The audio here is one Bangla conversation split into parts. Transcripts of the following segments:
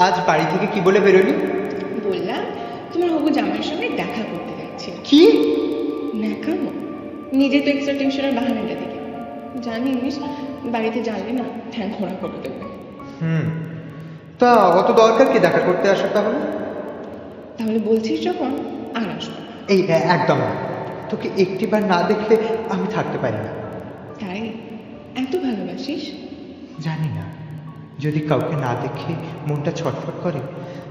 আজ বাড়ি থেকে কি বলে বেরোলি? বললাম তোমার হবু জামাইয়ের সঙ্গে দেখা করতে যাচ্ছি কি? ন্যাকামো? নিজে তো এক্সট্রা টিউশনের বাহানাটা দিকে জানিস বাড়িতে জানলে না ঠ্যাং খোঁড়া করে দেবে। হুম। তা অত দরকার কি দেখা করতে আসা তাহলে? তাহলে বলছিস যখন আর আসব এই একদম। তোকে একটিবার না দেখলে আমি থাকতে পারি না। তাই? এত ভালোবাসিস? জানি না। যদি কাউকে না দেখে মনটা ছটফট করে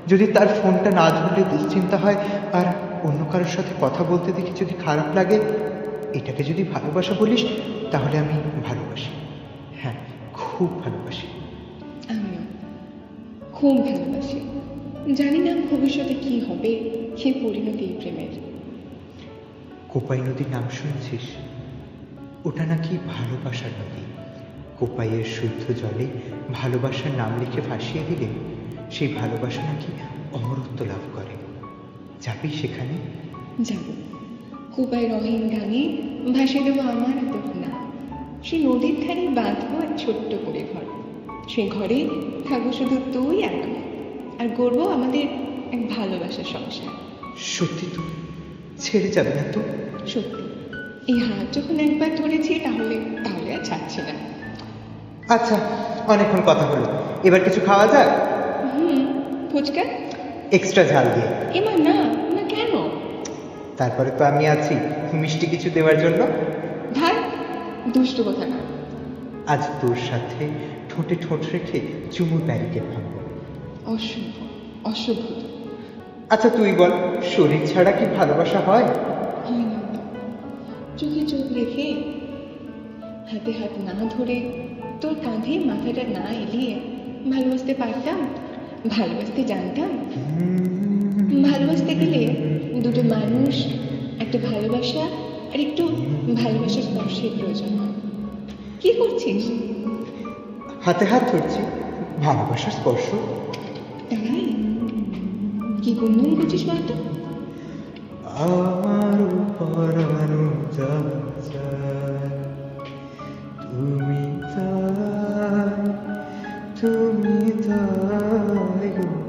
যদি তার ফোনটা না ধরলে দুশ্চিন্তা হয় আর অন্য কারোর সাথে কথা বলতে দেখে যদি খারাপ লাগে এটাকে যদি ভালোবাসা বলিস তাহলে আমি ভালোবাসি। হ্যাঁ খুব ভালোবাসি। আমিও খুব ভালোবাসি। জানি না ভবিষ্যতে কি হবে কি পরিণতি এই প্রেমের। কোপাই নদীর নাম শুনছিস? ওটা নাকি ভালোবাসার নদী। কোপাইয়ের শুদ্ধ জলে ভালোবাসার নাম লিখে ভাসিয়ে দিলে সেই ভালোবাসা নাকি অমরত্ব লাভ করে। যাবি সেখানে? যাব। কুপায় রহিম গানে ভাসিয়ে দেবো আমার নাম সেই নদীর ধারে বাঁধবো এক ছোট্ট করে ঘর। সেই ঘরে থাকব শুধু তুই আর আমি। আর গড়বো আমাদের এক ভালোবাসার সংসার। সত্যি তো? ছেড়ে যাবে না তো? সত্যি। এই হাত যখন একবার ধরেছি আচ্ছা অনেকক্ষণ কথা হলো। এবার কিছু খাওয়া যাক? হুম ফুচকা? এক্সট্রা ঝাল দিয়ে। এমা না না কেন? তারপরে তো আমি আছি মিষ্টি কিছু দেওয়ার জন্য। ধার দুষ্ট কথা না। আজ তোর সাথে ঠোঁটে ঠোঁট রেখে চুমুর ব্যারিকেড ভাঙবো। অশুভ অশুভ। আচ্ছা তুই বল শরীর ছাড়া কি ভালোবাসা হয়? হয় চোখে চোখ রেখে হাতে হাত না ধরে তোর কাঁধে মাথাটা না এলিয়ে ভালোবাসতে পারতাম? ভালোবাসতে জানতাম? ভালোবাসতে গেলে দুটো মানুষ একটা ভালোবাসা আর একটু ভালোবাসার স্পর্শের প্রয়োজন। কি করছিস? হাতে হাত ধরছি ভালোবাসার স্পর্শ। তাই? কি গুনগুন করছিস বলতো? আমার পরানো 좀 이따 이거